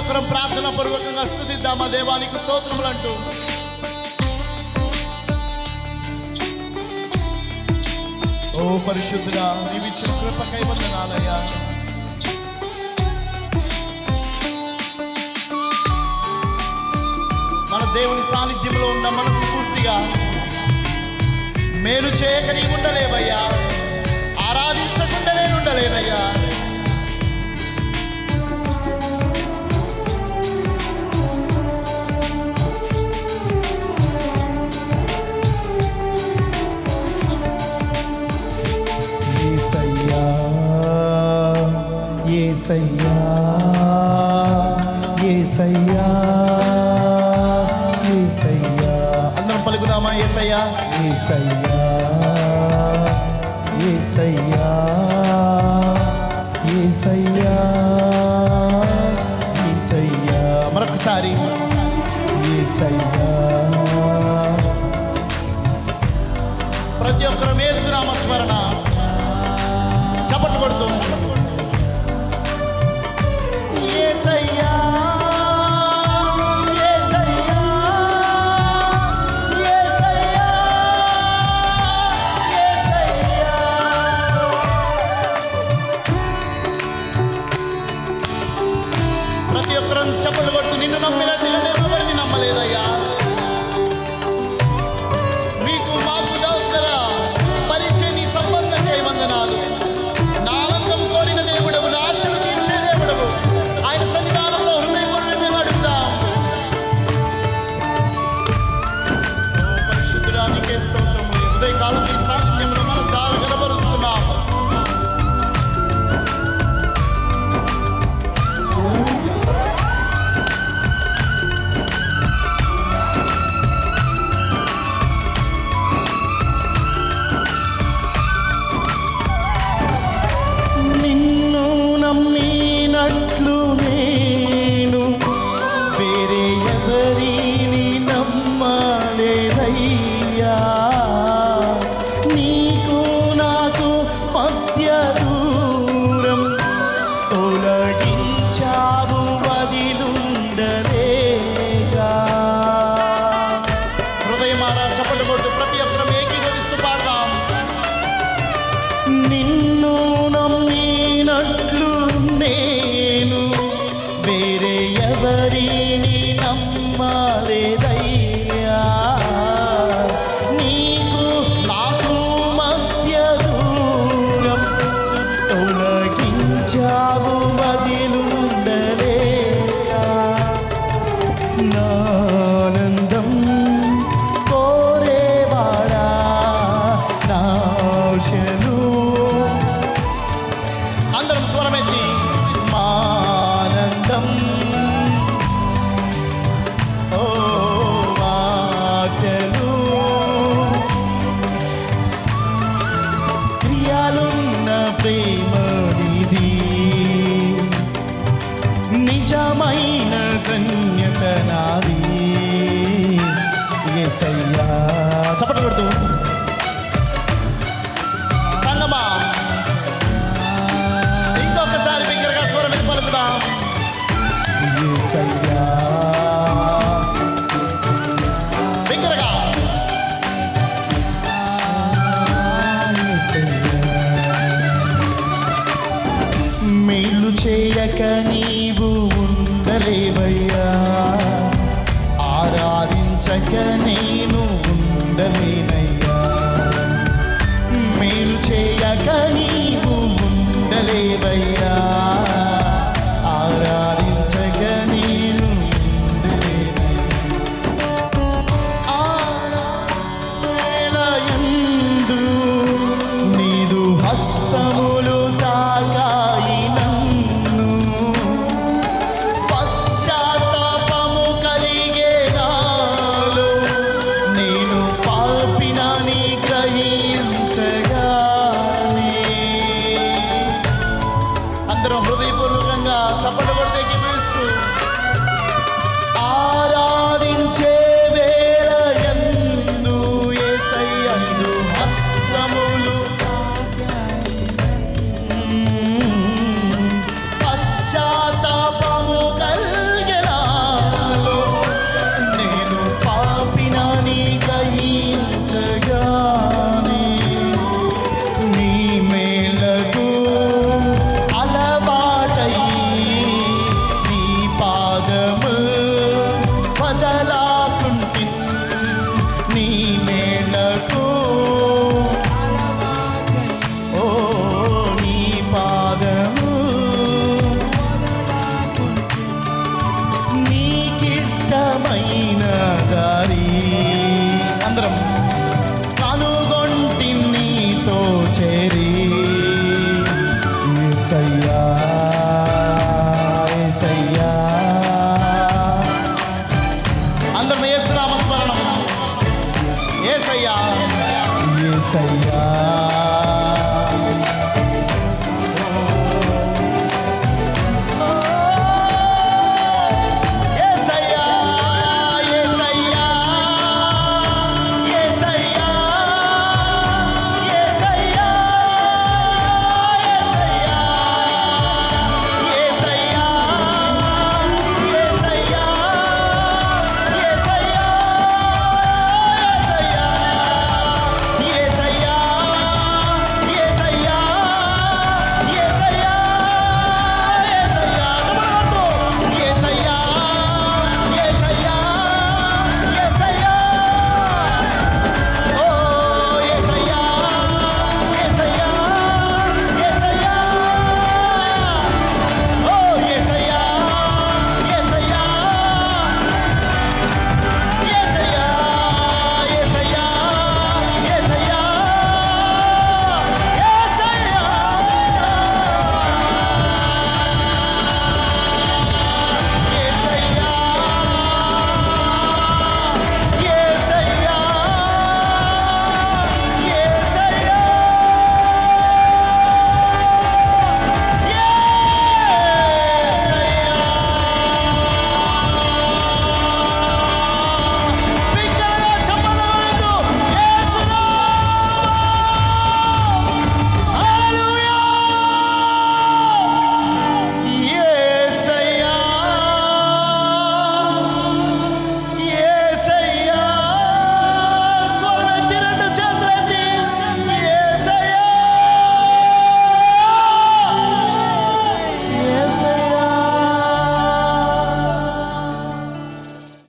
ఒక్కరం ప్రార్థన పూర్వకంగా స్థుతిద్దామా? దేవానికి స్తోత్రములు అంటూ ఓ పరిశుద్ధుడా నీవిచ్చిన కృపకై వందనాలయ్యా. మన దేవుని సాన్నిధ్యంలో ఉన్న మనస్ఫూర్తిగా మేలు చేయక నీ ఉండలేవయ్యా. ఆరాధించకుండా నేను ఉండలేనయ్యా ఏసయ్యా ఏసయ్యా ఏసయ్యా. అందరం పలుకుదామా ఏసయ్యా? ఏసయ్యా ఏసయ్యా ఏసయ్యా ఏసయ్యా. మరొకసారి. ఏసయ్యా. ప్రతి ఒక్కరు మేసునామ స్మరణ. చప్పట్లు కొడుతూ. they call చప్పట్లు కొడుతూ. సంగమా. ఇంకొకసారి బిగ్గరగా స్వరం పలుకుదాం. బిగ్గరగా. మేలు చేయక నీవు ఉండలేవయ్యా. ఆరాధించక ఉండలేనయ్యా మేలు చేయక నీవు ఉండలేవయ్యా అందరం కనుగొంటి చేరి. అందరం ఏ స్మరణం ఏ సయ్యా ఏ సయ్యా